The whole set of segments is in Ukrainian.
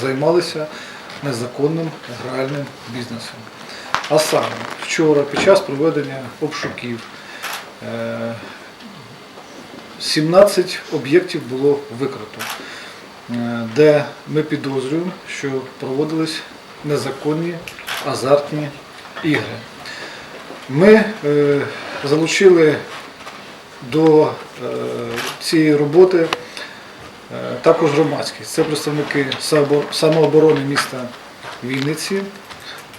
займалися незаконним гральним бізнесом. А саме вчора під час проведення обшуків е, 17 об'єктів було викрито, е, де ми підозрюємо, що проводились незаконні азартні ігри. Ми е, залучили до е, цієї роботи е, також громадськість. Це представники самооборони міста Вінниці,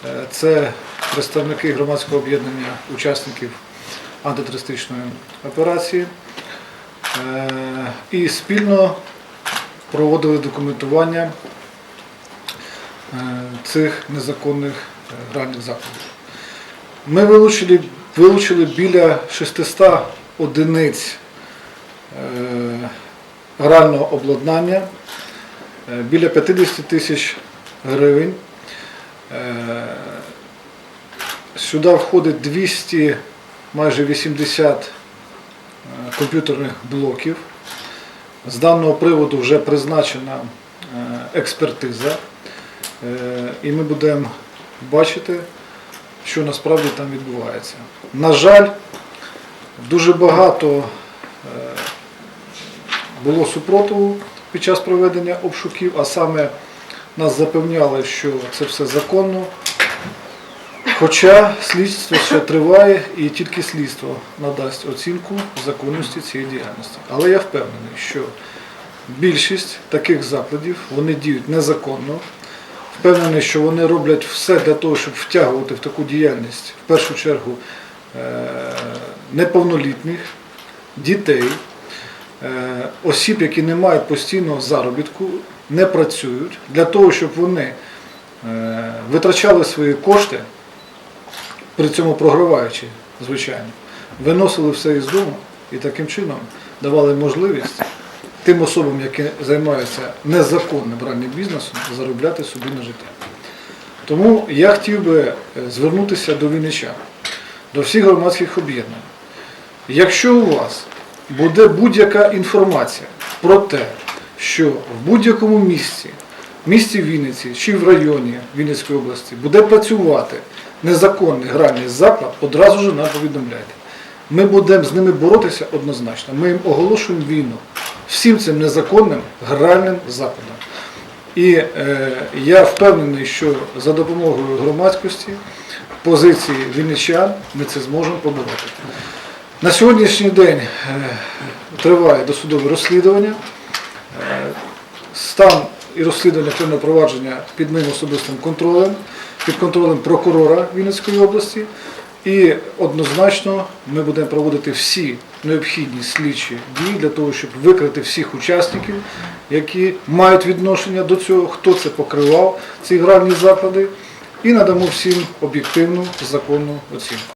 е, це представники громадського об'єднання учасників антитерористичної операції. Е, І спільно проводили документування е, цих незаконних е, гральних закладів. Ми вилучили, вилучили біля 600 одиниць е, грального обладнання, е, біля 50 тисяч гривень. Е, Сюди входить 200, майже 80 е, комп'ютерних блоків. З даного приводу вже призначена експертиза, і ми будемо бачити, що насправді там відбувається. На жаль, дуже багато було супротиву під час проведення обшуків, а саме нас запевняли, що це все законно. Хоча слідство ще триває і тільки слідство надасть оцінку законності цієї діяльності. Але я впевнений, що більшість таких закладів вони діють незаконно. Впевнений, що вони роблять все для того, щоб втягувати в таку діяльність в першу чергу е, неповнолітніх, дітей, осіб, які не мають постійного заробітку, не працюють, для того, щоб вони е, витрачали свої кошти, при цьому програваючи, звичайно, виносили все із дому і таким чином давали можливість тим особам, які займаються незаконним раннім бізнесом, заробляти собі на життя. Тому я хотів би е, звернутися до вінничан, до всіх громадських об'єднань. Якщо у вас буде будь-яка інформація про те, що в будь-якому місці, місті Вінниці чи в районі Вінницької області буде працювати незаконний гральний заклад, одразу ж нам повідомляйте. Ми будемо з ними боротися однозначно. Ми їм оголошуємо війну всім цим незаконним гральним закладам. І е, я впевнений, що за допомогою громадськості, позиції вінничан ми це зможемо побороти. На сьогоднішній день е, триває досудове розслідування. Е, Стан і розслідування кримінального провадження під моїм особистим контролем, під контролем прокурора Вінницької області. І однозначно ми будемо проводити всі необхідні слідчі дії для того, щоб викрити всіх учасників, які мають відношення до цього, хто це покривав, ці гральні заклади, і надамо всім об'єктивну законну оцінку.